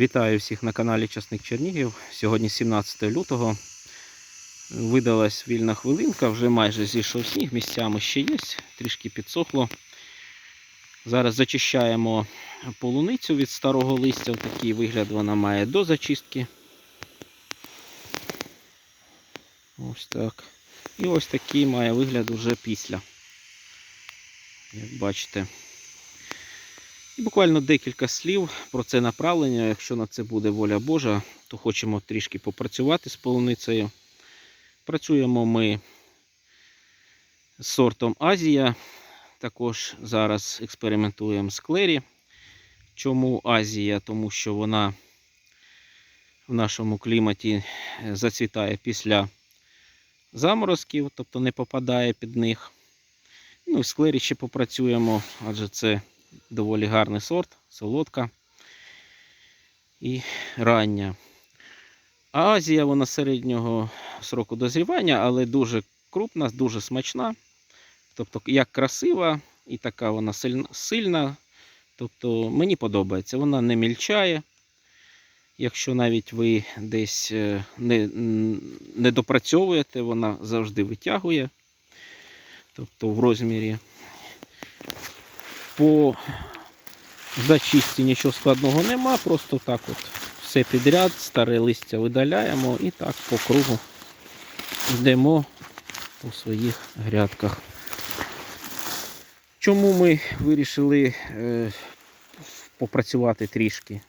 Вітаю всіх на каналі Часник Чернігів. Сьогодні 17 лютого. Видалась вільна хвилинка, вже майже зійшов сніг, місцями ще є, трішки підсохло. Зараз зачищаємо полуницю від старого листя. Такий вигляд вона має до зачистки. Ось так. І ось такий має вигляд уже після. Як бачите. Буквально декілька слів про це направлення. Якщо на це буде воля Божа, то хочемо трішки попрацювати з полуницею. Працюємо ми з сортом Азія. Також зараз експериментуємо з клері. Чому Азія? Тому що вона в нашому кліматі зацвітає після заморозків, тобто не попадає під них. Ну, з клері ще попрацюємо, адже це доволі гарний сорт, солодка і рання. А Азія вона середнього сроку дозрівання, але дуже крупна, дуже смачна. Тобто, як красива і така вона сильна. Тобто мені подобається. Вона не мільчає. Якщо навіть ви десь е, не, не допрацьовуєте, вона завжди витягує. Тобто в розмірі по зачистці нічого складного нема, просто так от все підряд, старе листя видаляємо і так по кругу йдемо у своїх грядках. Чому ми вирішили е, попрацювати трішки?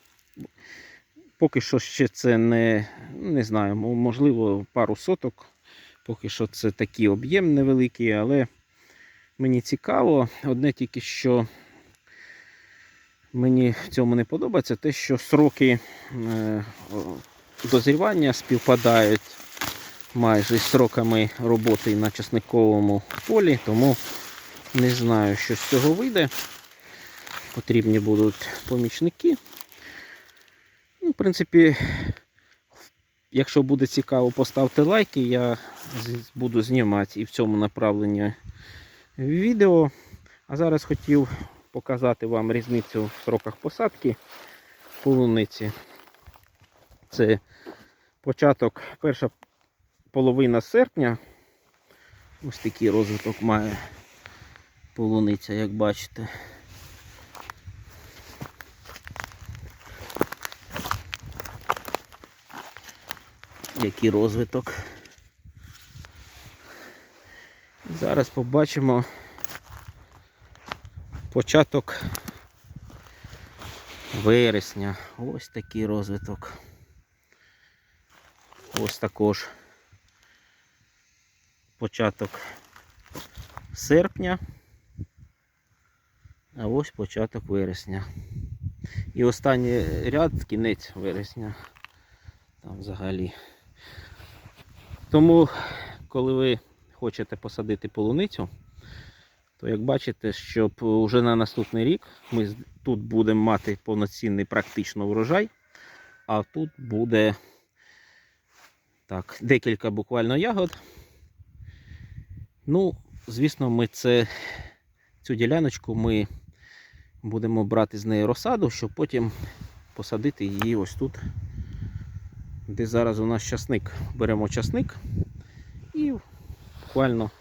Поки що ще це не, не знаю, можливо, пару соток. Поки що це такий об'єм невеликий, але мені цікаво. Одне тільки що мені в цьому не подобається, те, що сроки е, дозрівання співпадають майже з сроками роботи на часниковому полі, тому не знаю, що з цього вийде. Потрібні будуть помічники. Ну, В принципі, якщо буде цікаво, поставте лайки, я буду знімати і в цьому направленні відео. А зараз хотів показати вам різницю в сроках посадки полуниці. Це початок, перша половина серпня. Ось такий розвиток має полуниця, як бачите. Який розвиток. Зараз побачимо початок вересня. Ось такий розвиток. Ось також початок серпня. А ось початок вересня. І останній ряд кінець вересня. Там взагалі. Тому, коли ви хочете посадити полуницю, то як бачите, щоб вже на наступний рік ми тут будемо мати повноцінний практично врожай, а тут буде так, декілька буквально ягод. Ну, звісно, ми це, цю діляночку ми будемо брати з неї розсаду, щоб потім посадити її ось тут, де зараз у нас часник. Беремо часник буквально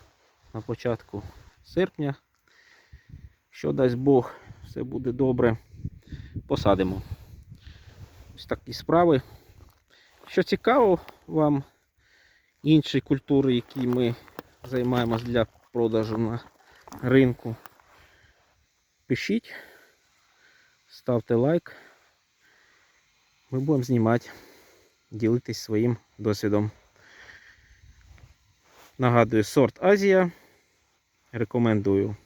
на початку серпня, що дасть Бог, все буде добре, посадимо. Ось такі справи. Що цікаво вам, інші культури, які ми займаємось для продажу на ринку, пишіть, ставте лайк. Ми будемо знімати, ділитись своїм досвідом. Нагадую, сорт Азія. Рекомендую.